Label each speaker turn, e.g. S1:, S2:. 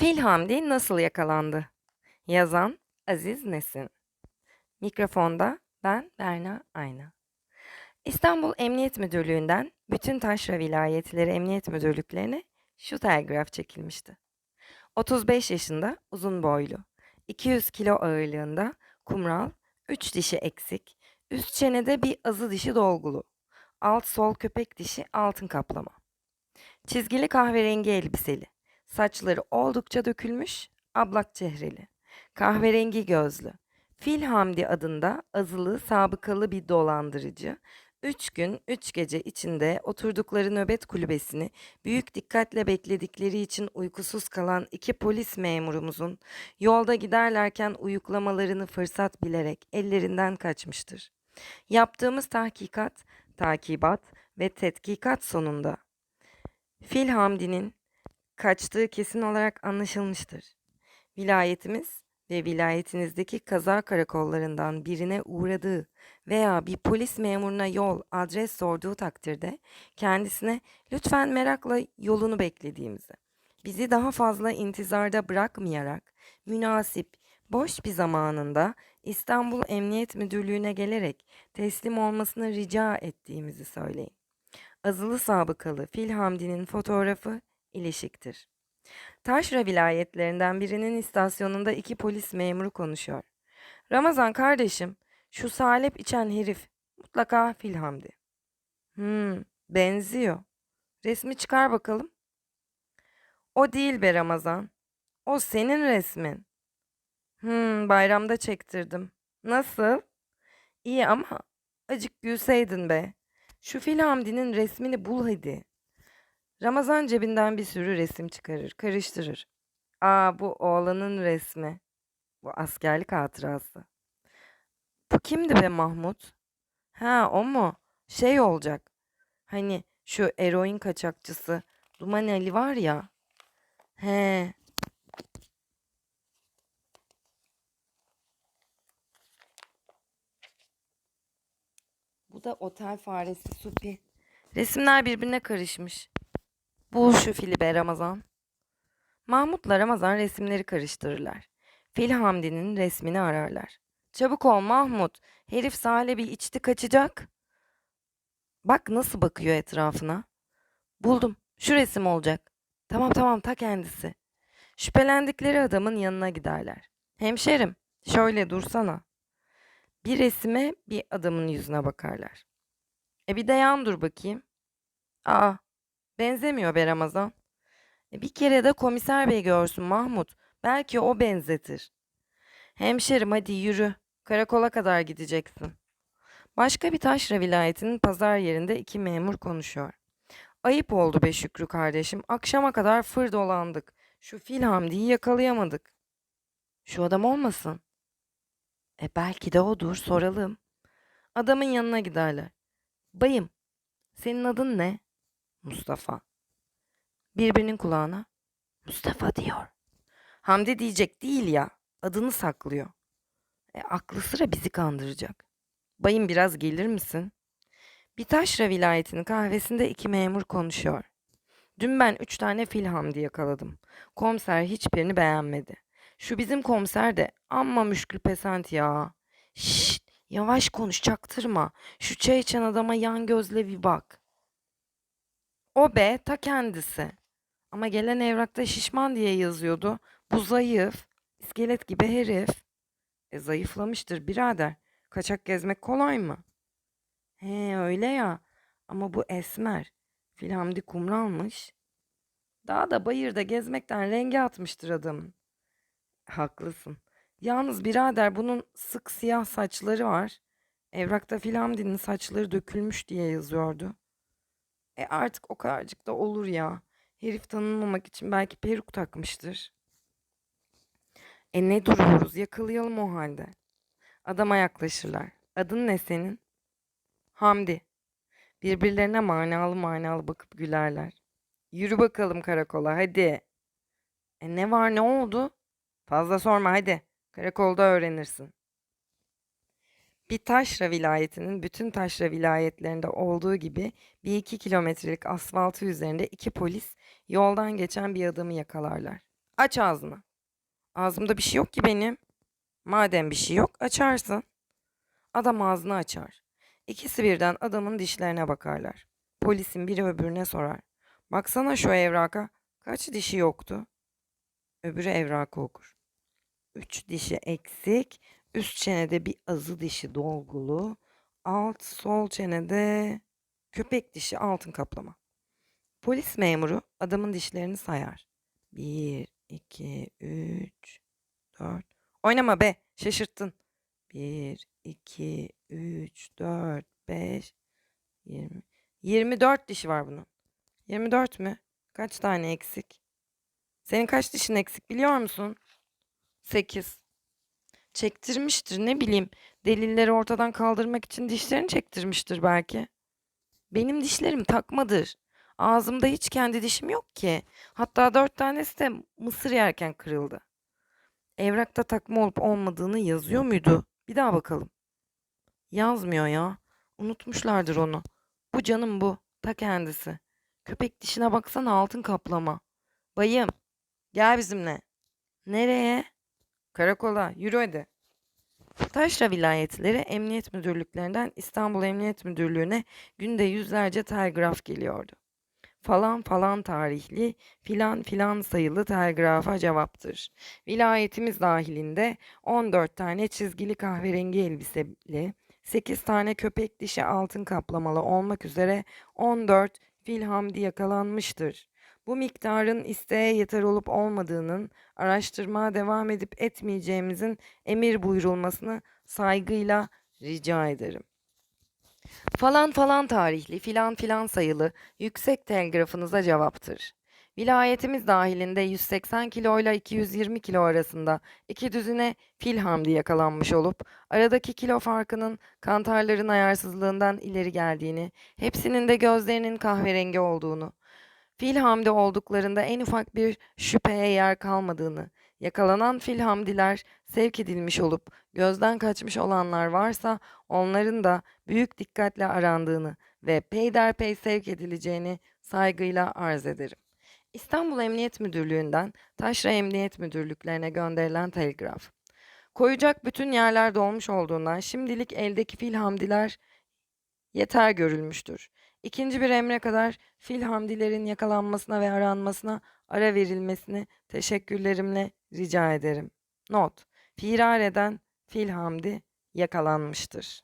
S1: Fil Hamdi nasıl yakalandı? Yazan Aziz Nesin. Mikrofonda ben Berna Ayna. İstanbul Emniyet Müdürlüğü'nden bütün taşra vilayetleri emniyet müdürlüklerine şu telgraf çekilmişti. 35 yaşında uzun boylu, 200 kilo ağırlığında, kumral, 3 dişi eksik, üst çenede bir azı dişi dolgulu, alt sol köpek dişi altın kaplama. Çizgili kahverengi elbiseli, saçları oldukça dökülmüş, ablak çehreli, kahverengi gözlü, Fil Hamdi adında azılı sabıkalı bir dolandırıcı, üç gün üç gece içinde oturdukları nöbet kulübesini büyük dikkatle bekledikleri için uykusuz kalan iki polis memurumuzun yolda giderlerken uyuklamalarını fırsat bilerek ellerinden kaçmıştır. Yaptığımız tahkikat, takibat ve tetkikat sonunda Fil Hamdi'nin kaçtığı kesin olarak anlaşılmıştır. Vilayetimiz ve vilayetinizdeki kaza karakollarından birine uğradığı veya bir polis memuruna yol, adres sorduğu takdirde kendisine lütfen merakla yolunu beklediğimizi, bizi daha fazla intizarda bırakmayarak münasip, boş bir zamanında İstanbul Emniyet Müdürlüğü'ne gelerek teslim olmasını rica ettiğimizi söyleyin. Azılı sabıkalı Fil Hamdi'nin fotoğrafı ilişiktir. Taşra vilayetlerinden birinin istasyonunda iki polis memuru konuşuyor. Ramazan kardeşim, şu salep içen herif mutlaka Fil Hamdi. Hmm, benziyor. Resmi çıkar bakalım. O değil be Ramazan. O senin resmin. Hmm, bayramda çektirdim. Nasıl? İyi ama acık gülseydin be. Şu Fil Hamdi'nin resmini bul hadi. Ramazan cebinden bir sürü resim çıkarır, karıştırır. Aa bu oğlanın resmi. Bu askerlik hatırası. Bu kimdi be Mahmut? Ha o mu? Şey olacak. Hani şu eroin kaçakçısı Duman Ali var ya. He. Bu da otel faresi Supi. Resimler birbirine karışmış. Bul şu fili be Ramazan. Mahmut'la Ramazan resimleri karıştırırlar. Fil Hamdi'nin resmini ararlar. Çabuk ol Mahmut. Herif salebi içti kaçacak. Bak nasıl bakıyor etrafına. Buldum. Şu resim olacak. Tamam tamam ta kendisi. Şüphelendikleri adamın yanına giderler. Hemşerim şöyle dursana. Bir resime bir adamın yüzüne bakarlar. E bir de yan dur bakayım. Aa Benzemiyor be Ramazan. E, bir kere de komiser bey görsün Mahmut. Belki o benzetir. Hemşerim hadi yürü. Karakola kadar gideceksin. Başka bir taşra vilayetinin pazar yerinde iki memur konuşuyor. Ayıp oldu be Şükrü kardeşim. Akşama kadar fır dolandık. Şu Fil Hamdi'yi yakalayamadık. Şu adam olmasın? E belki de odur soralım. Adamın yanına giderler. Bayım, senin adın ne? Mustafa. Birbirinin kulağına Mustafa diyor. Hamdi diyecek değil ya. Adını saklıyor. E, aklı sıra bizi kandıracak. Bayım biraz gelir misin? Bir taşra vilayetinin kahvesinde iki memur konuşuyor. Dün ben üç tane fil Hamdi yakaladım. Komiser hiçbirini beğenmedi. Şu bizim komiser de amma müşkül pesent ya. Şşt yavaş konuş çaktırma. Şu çay içen adama yan gözle bir bak. O be ta kendisi. Ama gelen evrakta şişman diye yazıyordu. Bu zayıf. iskelet gibi herif. E zayıflamıştır birader. Kaçak gezmek kolay mı? He öyle ya. Ama bu esmer. Filhamdi kumralmış. Daha da bayırda gezmekten rengi atmıştır adamın. Haklısın. Yalnız birader bunun sık siyah saçları var. Evrakta Filhamdi'nin saçları dökülmüş diye yazıyordu. E artık o kadarcık da olur ya. Herif tanınmamak için belki peruk takmıştır. E ne duruyoruz? Yakalayalım o halde. Adama yaklaşırlar. Adın ne senin? Hamdi. Birbirlerine manalı manalı bakıp gülerler. Yürü bakalım karakola hadi. E ne var ne oldu? Fazla sorma hadi. Karakolda öğrenirsin. Bir taşra vilayetinin bütün taşra vilayetlerinde olduğu gibi bir iki kilometrelik asfaltı üzerinde iki polis yoldan geçen bir adamı yakalarlar. Aç ağzını. Ağzımda bir şey yok ki benim. Madem bir şey yok açarsın. Adam ağzını açar. İkisi birden adamın dişlerine bakarlar. Polisin biri öbürüne sorar. Baksana şu evraka. Kaç dişi yoktu? Öbürü evrakı okur. Üç dişi eksik. Üst çenede bir azı dişi dolgulu. Alt sol çenede köpek dişi altın kaplama. Polis memuru adamın dişlerini sayar. Bir, iki, üç, dört. Oynama be, şaşırttın. Bir, iki, üç, dört, beş, yirmi. Yirmi dört dişi var bunun. Yirmi dört mü? Kaç tane eksik? Senin kaç dişin eksik biliyor musun? Sekiz. Çektirmiştir ne bileyim. Delilleri ortadan kaldırmak için dişlerini çektirmiştir belki. Benim dişlerim takmadır. Ağzımda hiç kendi dişim yok ki. Hatta dört tanesi de mısır yerken kırıldı. Evrakta takma olup olmadığını yazıyor muydu? Bir daha bakalım. Yazmıyor ya. Unutmuşlardır onu. Bu canım bu. Ta kendisi. Köpek dişine baksana altın kaplama. Bayım, gel bizimle. Nereye? Karakola. Yürü hadi. Taşra vilayetleri emniyet müdürlüklerinden İstanbul Emniyet Müdürlüğü'ne günde yüzlerce telgraf geliyordu. Falan falan tarihli, filan filan sayılı telgrafa cevaptır. Vilayetimiz dahilinde 14 tane çizgili kahverengi elbiseli, 8 tane köpek dişi altın kaplamalı olmak üzere 14 filhamdi yakalanmıştır. Bu miktarın isteğe yeter olup olmadığının araştırmaya devam edip etmeyeceğimizin emir buyurulmasını saygıyla rica ederim. Falan falan tarihli, filan filan sayılı yüksek telgrafınıza cevaptır. Vilayetimiz dahilinde 180 kilo ile 220 kilo arasında iki düzine fil hamdi yakalanmış olup aradaki kilo farkının kantarların ayarsızlığından ileri geldiğini, hepsinin de gözlerinin kahverengi olduğunu, fil hamdi olduklarında en ufak bir şüpheye yer kalmadığını, yakalanan fil hamdiler sevk edilmiş olup gözden kaçmış olanlar varsa onların da büyük dikkatle arandığını ve peyderpey sevk edileceğini saygıyla arz ederim. İstanbul Emniyet Müdürlüğü'nden Taşra Emniyet Müdürlüklerine gönderilen telgraf. Koyacak bütün yerler dolmuş olduğundan şimdilik eldeki fil hamdiler yeter görülmüştür. İkinci bir emre kadar fil hamdilerin yakalanmasına ve aranmasına ara verilmesini teşekkürlerimle rica ederim. Not. Firar eden fil hamdi yakalanmıştır.